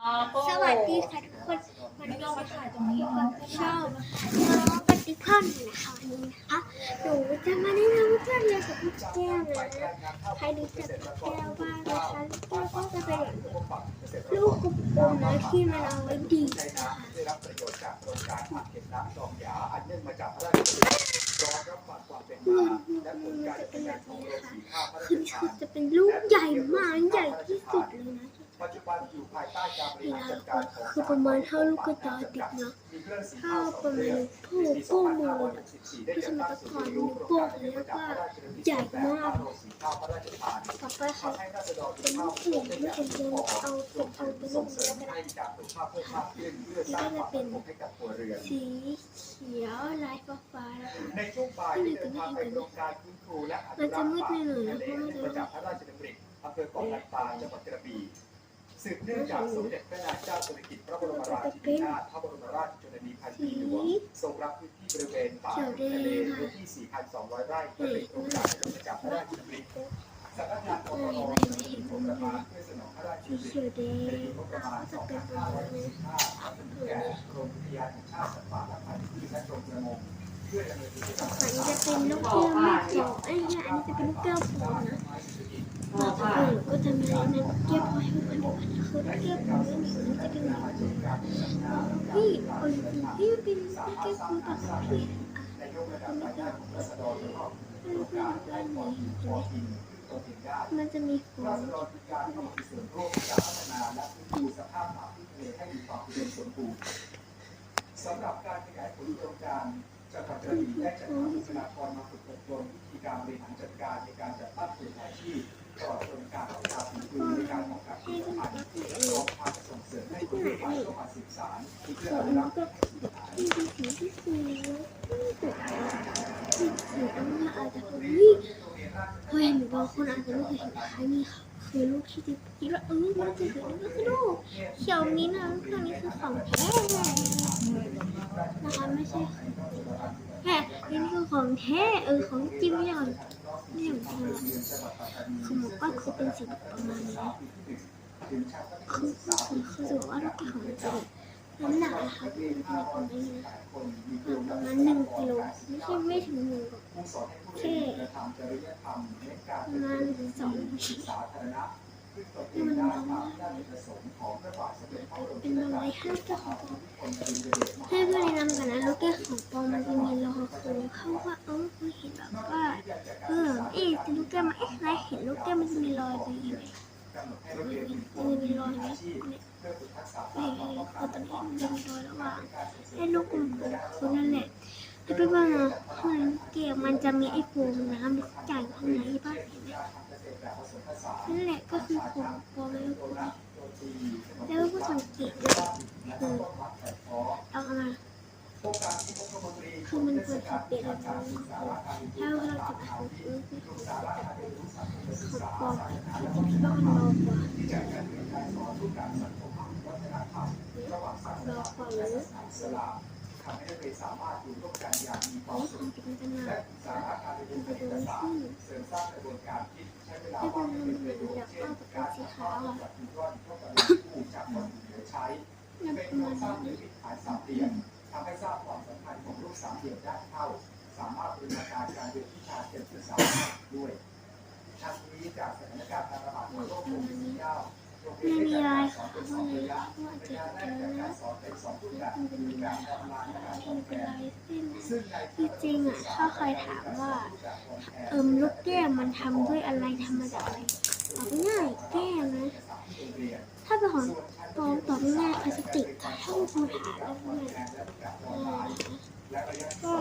สวัสดีค่ะทุกคนวันนี้เรามาถ่ายตรงนี้ก็ชอบน้องปฏิพันธ์นะคะวันนี้นะคะหนูจะมาแนะนำเพื่อนเรียนกับพี่แก้วนะใครรู้จักพี่แก้วบ้างนะคะพี่แก้วก็จะเป็นลูกกลมๆนะที่มันเอาไว้ดีดนะคะได้รับประโยชน์จากโครงการอ่างเก็บน้ำคลองหยาอันเนื่องมาจากพระราชดำริรองรับความความเป็นลูมากและผลการจะดำเป็นเนิแบนบของนี้โรงนะคะสีข้าวพระราคือชชุทาดนจะเป็นลูกใหญ่มากใหญ่ที่สุดเลยนะ ปัจจุบันอยู่ภายใต้การบริเวหารจัดก็การของคือประมาณเท่าลูกกระตาติดเนาะมีเครื่องสีเท่าข้าประมาณองผู้ปีโป้มือ2564ได้คือสจัดมัตั้ยก่อนย์นิ้รู้วการเรียกมาจากว่าพระราชดำริใหญ่มากต่อไปค่ะทำให้ราเป็นลูวกเหลืองไม่เป็นเดินเอาเป็นเอาเป็นลูกงเสเนื้ริอมก็ได้ให้การปลูกข้าวเพิ่มมากขึ้นเพื่อสร้างความมั่นคงให้กับครัวเรือนสีเขียวลายฟ้าฟ้าๆนะคะในช่วงบ่ายที่เดินทางไปโครงการฟื้นฟูและอนุรักษ์ป่าเระจากพระราชดำริอำเภอเกาะลันตาจังหวัดกระบี่ สืบเนื่องจากสมเด็จพระนางเจ้าสิริกิติ์พระบรมราชินีนาถพระบรมราชชนนีพันปีหลวงทรงรับพื้นที่บริเวณป่าทะเลพื้นที่ 4,200 ไร่เพื่อเป็นโครงการเนื่องมาจากพระราชดำริสำนักงานกรมนมีงบประมาณเพื่อสนองพระราชดำริในงปีงบประมาณก็จะเป็นประมาณนี้2565แก่กรมอุทยานแห่งชาติสัตว์ป่าและพันธุ์พืชและกรมประมงเพื่อดำเนินกิจกรรมอันนี้จะเป็นลูกแก้วไม่โป่งไอ้เนี่ยอันนี้จะเป็นลูกแก้วโป่งนะ ต่อไปหนูก็จะมาแนะนำลูกแก้วพอให้เพื่อนๆดูกันนะคือลูกแก้วโป่งนี่มันจะเป็นแบบนี้พี่โอ้พี่เป็นลูกแก้วคือแบบพี่ในยกระดับรายได้ของรัษฎรแล้วก็อะลูกแก้วด้านนี้พอกินตัวกินได้มันจะมีฟอรังษฎรคือการเข้ามามีส่วนร่วมการพัฒนาและดูสภาพป่าที่ทะเลให้มีความอุดมสมบูรณ์สำหรับการขยายผลโครงการจังหวัดกระบี่ได้จัดหาบุคลากรมาฝึกอบรมวิธีการบริหารจัดการในการจัดตั้งกลุ่มอาชีพ การพัฒนาฝีมือให้กับฑ์บนี้พร้อมทางส่งเสริมให้คนรุ่นใหม่เข้ามาสืบสานเพื่อขอองนุรักษ์ก็ที่ที่สีที่สีที่สีอันนี้อาจจะคือนี่เฮ้ยหนูบางคนอาจจะไม่เคยเห็นนะคะนี่ค่ะคือลูกที่จะคิดว่าเออมันจะเห็นก็คือลูกเขียวนี้นะลูกเคะนี้คือของแท้นะคะไม่ใช่แค่นี่คือของแท้เออของจริงไม่ใช่ของ ไม่ใช่ของแท้คือหมวกก็คือเป็นสีประมาณนี้คือคือคือถือว่าลูกของจริงน้ำหนักนะคะเป็นประมาณนี้นะประมาณหนึ่งกิโลไม่ใช่ไม่ถึงหนึ่งหรอกผู้สอนให้ผู้เรียนกระทำจริยธรรมเน้นการประมาณสองศึกษาธารณะซึ่งตนเองได้ตามด้านประสงค์ของพระบาทสมเด็จพระบรมเป็นประมาณห้าเก้าของปอคนบริเวณมหา มันเรียนมันจะมีรอยไหมเนี่ยเพื่อฝึกทักษะเฮ้ยเฮ้ยตอนนี้มันจะมีรอยแล้วว่าให้ลูกกลมๆคนนั่นแหละถ้าไปว่านะข้างในเกแก้วมันจะมีไอ้โฟมน้ำใหญ่ข้างในบ้างเห็นไหมนั่นแหละก็คือของปอแล้วแล้วก็สังเกตนะคือเอา คือมันควรจะเป็นอะไรบ้างถ้าเราจะทำคือขอขอบปอมบ้านเรากว่าเรอกว่าหรือทำให้นักเรียนสามารถอยู่ร่วมกันอย่างมีความสุขและศึกษาการเรียนมันรู้จะเอกสารเสริมสร้างกระบวนการคิดใช้เวลาให้มัว่างมันให้เหเป็นมืประโยอยาชกน์เช่เอานปากการกาสสีอนขาวผู้จากวัตถุเหลือใช้เป็นโครงสร้างหรือวิถีฐานสามเหลี่ยม ของลูกสามเหลี่ยมด้านเข้า สามารถบรณาการการเรียนวิชาเกี่ยวกับสามด้วยทั้งนี้จากสถานการณ์การระบาดของโรคโควิด -19 โรงเรียไม่นมีได้อะไรจัดค่ะการสอนเป็นสอราะงอะไระยะเพระว่าจะยะเจแรอกจากการสอนเป็นสองรูปแบบคือแบบออนไลน์และการสอมันนแทเป็นนลายเส้นซึ่งในที่จริงอะถ้าใครถามว่าเอิมลูกแก้วมันทำด้วยอะไรทำมาจากอะไรตอบง่ายแก้วนะถ้าเป็นของ ปอมตอบง่าพลาสติกถ้าป็นของถามแล้วง่ายก็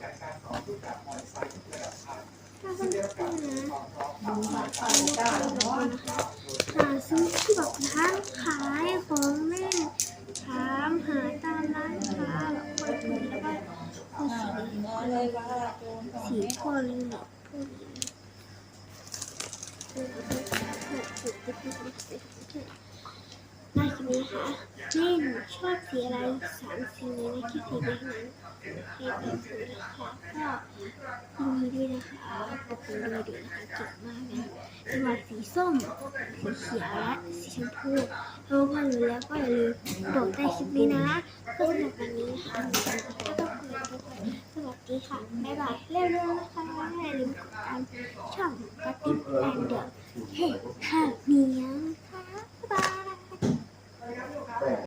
กการสอนรูปแบบออนไซต์ระดับชั้นถ้าเพื่อนๆนะความพร้อมเอาลูกแก้วแบบนี้นะคะหาซื้อที่แบบร้านขายของเล่ถามหาตามร้านค้าแบบคนถูกแล้วก็คือสีน้อยเลยว่าโดนสีพวกนี้เนี่ ยพวกนี้น่ากินนี่ค่ะเล่นชอบสีอะไรสามสีนี้นะคิดสีเดียวนั้นให้ไปซื้อนะคะก็ยินดีด้วยนะคะขอบคุณด้วยด้วยนะคะเก่งมากนะจังหวัดสีส้มสีเขียวและสีชมพูถ้าพ่อนรู้แล้วก็อย่าลืมบอกใต้คลิปนี้นะก็สำหรับวันนี้นะคะก็ต้องขอทุกคนสวัสดีค่ะบ๊ายบายเร็วๆนะคะอย่าลืมกดติดตามช่องกระติ๊บแอนเดอร์เฮ้ห้าเมียว ใช่